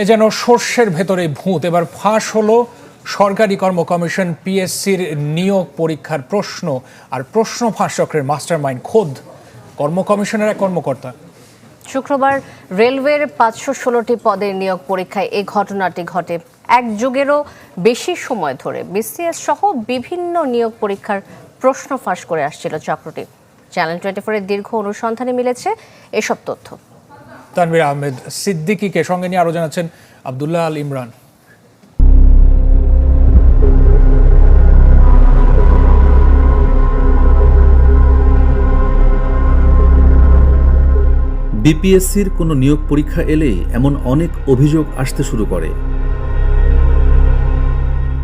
এ যেন সর্ষের ভেতরে ভূত। এবার ফাঁস হলো সরকারি কর্ম কমিশন পিএসসির নিয়োগ পরীক্ষার প্রশ্ন আর প্রশ্ন ফাঁস চক্রের মাস্টার মাইন্ড খোদ কর্ম কমিশনের এক কর্মকর্তা। শুক্রবার রেলওয়ের পাঁচশো ষোলোটি পদের নিয়োগ পরীক্ষায় এই ঘটনাটি ঘটে। এক যুগেরও বেশি সময় ধরে বিসিএস সহ বিভিন্ন নিয়োগ পরীক্ষার প্রশ্ন ফাঁস করে আসছিল চক্রটি। চ্যানেল টোয়েন্টি ফোরের দীর্ঘ অনুসন্ধানে মিলেছে এসব তথ্য। তানভীর আহমেদ সিদ্দিকীকে সঙ্গে নিয়ে আরও জানাচ্ছেন আবদুল্লাহ আল ইমরান। বিপিএসসির কোনো নিয়োগ পরীক্ষা এলেই এমন অনেক অভিযোগ আসতে শুরু করে।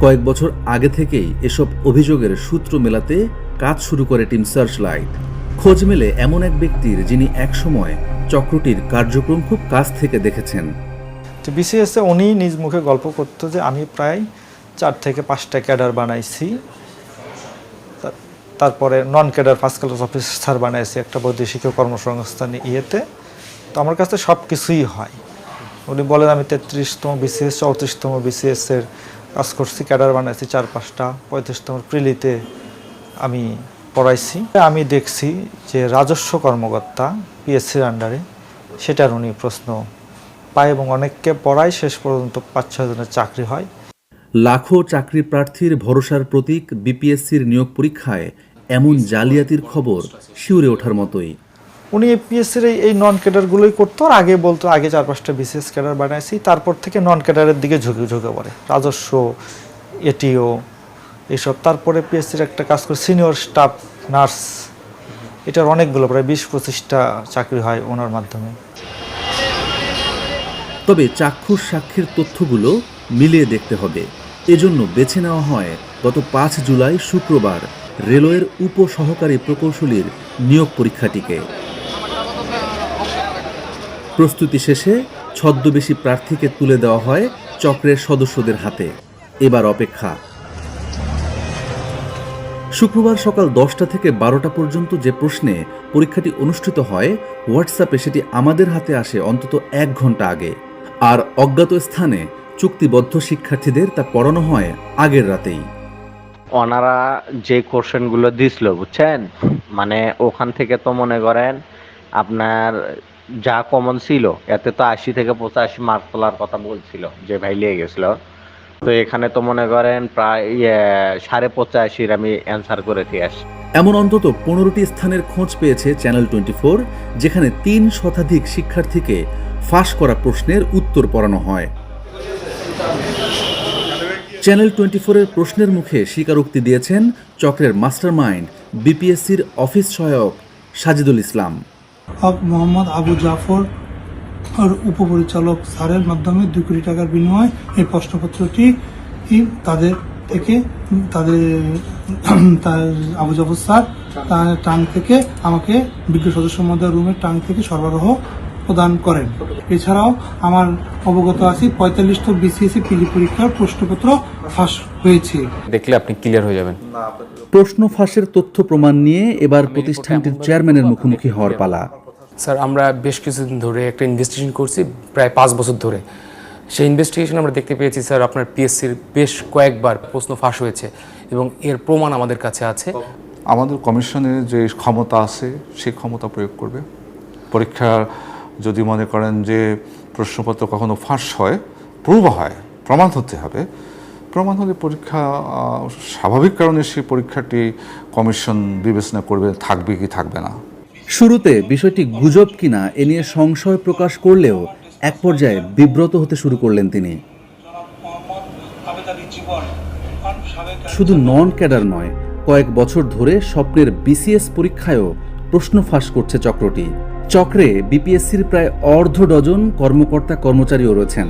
কয়েক বছর আগে থেকেই এসব অভিযোগের সূত্র মেলাতে কাজ শুরু করে টিম সার্চ লাইট খোঁজ মেলে এমন এক ব্যক্তির যিনি একসময় চক্রটির কার্যক্রম খুব কাছ থেকে দেখেছেন। তো বিসিএসে উনি নিজ মুখে গল্প করতো যে আমি প্রায় চার থেকে পাঁচটা ক্যাডার বানাইছি। তারপরে non cadre first class officer বানাইছি একটা বৈদেশিক কর্মসংস্থান ইয়েতে। তো আমার কাছে সব কিছুই হয়। উনি বলেন, আমি তেত্রিশতম বিসিএস, চৌত্রিশতম বিসিএস এর কাজ করছি, ক্যাডার বানাইছি চার পাঁচটা, পঁয়ত্রিশতম প্রিলিতে আমি পড়াইছি। আমি দেখছি যে রাজস্ব কর্মকর্তা পিএসসির আন্ডারে সেটার উনি প্রশ্ন পায় এবং অনেককে পড়ায় শেষ পর্যন্ত পাঁচ ছয় জনের চাকরি হয়। লাখো চাকরি প্রার্থীর ভরসার প্রতীক বিপিএসসির নিয়োগ পরীক্ষায় এমন জালিয়াতির খবর শিউরে ওঠার মতোই। উনি পিএসসির এই এই নন ক্যাডারগুলোই করতো আর আগে বলতো আগে চার পাঁচটা বিসিএস ক্যাডার বানাইছি তারপর থেকে নন ক্যাডারের দিকে ঝুঁকে ঝুঁকে পড়ে। রাজস্ব এটিও এসব। তারপরে পিএসসির একটা কাজ করে সিনিয়র স্টাফ নার্স এটার অনেকগুলো প্রায় বিশ পঁচিশটা চাকরি হয় ওনার মাধ্যমে। তবে চাক্ষুষ সাক্ষীর তথ্যগুলো মিলিয়ে দেখতে হবে। এজন্য বেছে নেওয়া হয় গত পাঁচ জুলাই শুক্রবার রেলওয়ের উপসহকারী প্রকৌশলীর নিয়োগ পরীক্ষাটিকে। প্রস্তুতি শেষে ছদ্মবেশী প্রার্থীকে তুলে দেওয়া হয় চক্রের সদস্যদের হাতে। এবার অপেক্ষা শুক্রবার সকাল দশটা থেকে বারোটা পর্যন্ত যে প্রশ্নে পরীক্ষাটি অনুষ্ঠিত হয়, হোয়াটসঅ্যাপে সেটি আমাদের হাতে আসে অন্তত এক ঘণ্টা আগে। আর অজ্ঞাত স্থানে চুক্তিবদ্ধ শিক্ষার্থীদের তা পড়ানো হয় আগের রাতেই। ওনারা যে কোশ্চেনগুলো দিছিল, বুঝছেন? মানে ওখান থেকে তো মনে করেন আপনার যা কমন ছিল, এতে তো আশি থেকে পঁচাশি মার্ক তোলার কথা বলছিল, যে ভাই লিয়ে গেছিল। তো এখানে তো মনে করেন প্রায় ইয়ে, সাড়ে পঁচাশির আমি অ্যান্সার করে দিয়ে আসি। এমন অন্তত পনেরোটি স্থানের খোঁজ পেয়েছে চ্যানেল টোয়েন্টি ফোর যেখানে তিন শতাধিক শিক্ষার্থীকে ফাঁস করা প্রশ্নের উত্তর পড়ানো হয়। চ্যানেল টোয়েন্টি ফোরের প্রশ্নের মুখে স্বীকারোক্তি দিয়েছেন চক্রের মাস্টার মাইন্ড বিপিএসসির অফিস সহায়ক সাজিদুল ইসলাম। মোহাম্মদ আবু জাফর উপপরিচালক স্যারের মাধ্যমে দুই কোটি টাকার বিনিময়ে এই প্রশ্নপত্রটি তাদের থেকে তাদের তার আবু জাফর স্যার তার টাং থেকে আমাকে বিজ্ঞ সদস্য মহোদয় রুমের টাং থেকে সরবরাহ প্রদান করেন। এছাড়াও আমার অবগত আছি পঁয়তাল্লিশতম বিসিএসসি পিলি পরীক্ষার প্রশ্নপত্র ফাঁস হয়েছে। দেখলে আপনি ক্লিয়ার হয়ে যাবেন। প্রশ্ন ফাঁসের তথ্য প্রমাণ নিয়ে এবার প্রতিষ্ঠানটির চেয়ারম্যানের মুখোমুখি হওয়ার পালা। স্যার, আমরা বেশ কিছুদিন ধরে একটা ইনভেস্টিগেশন করছি, প্রায় পাঁচ বছর ধরে। সেই ইনভেস্টিগেশন আমরা দেখতে পেয়েছি, স্যার, আপনার পিএসসির বেশ কয়েকবার প্রশ্ন ফাঁস হয়েছে এবং এর প্রমাণ আমাদের কাছে আছে। আমাদের কমিশনের যে ক্ষমতা আছে সেই ক্ষমতা প্রয়োগ করবে। পরীক্ষা যদি মনে করেন যে প্রশ্নপত্র কখনো ফাঁস হয়, প্রুভ হয়, প্রমাণ হতে হবে। প্রমাণ হলে পরীক্ষা স্বাভাবিক কারণে সেই পরীক্ষাটি কমিশন বিবেচনা করবে, থাকবে কি থাকবে না। শুরুতে বিষয়টি গুজব কিনা এ নিয়ে সংশয় প্রকাশ করলেও এক পর্যায়ে বিব্রত হতে শুরু করলেন তিনি। শুধু নন ক্যাডার নয়, কয়েক বছর ধরে স্বপ্নের বিসিএস পরীক্ষায়ও প্রশ্ন ফাঁস করছে চক্রটি। চক্রে বিপিএসসির প্রায় অর্ধ ডজন কর্মকর্তা কর্মচারীও রয়েছেন।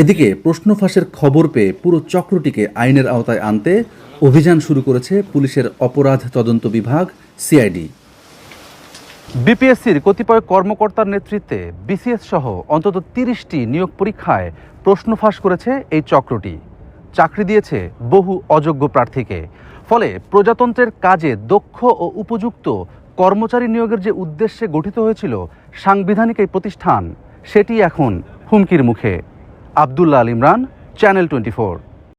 এদিকে প্রশ্ন ফাঁসের খবর পেয়ে পুরো চক্রটিকে আইনের আওতায় আনতে অভিযান শুরু করেছে পুলিশের অপরাধ তদন্ত বিভাগ সিআইডি। বিপিএসসির কতিপয় কর্মকর্তার নেতৃত্বে বিসিএস সহ অন্তত তিরিশটি নিয়োগ পরীক্ষায় প্রশ্ন ফাঁস করেছে এই চক্রটি। চাকরি দিয়েছে বহু অযোগ্য প্রার্থীকে। ফলে প্রজাতন্ত্রের কাজে দক্ষ ও উপযুক্ত কর্মচারী নিয়োগের যে উদ্দেশ্যে গঠিত হয়েছিল সাংবিধানিক এই প্রতিষ্ঠান সেটি এখন হুমকির মুখে আবদুল্লাহ আল ইমরান চ্যানেল টোয়েন্টি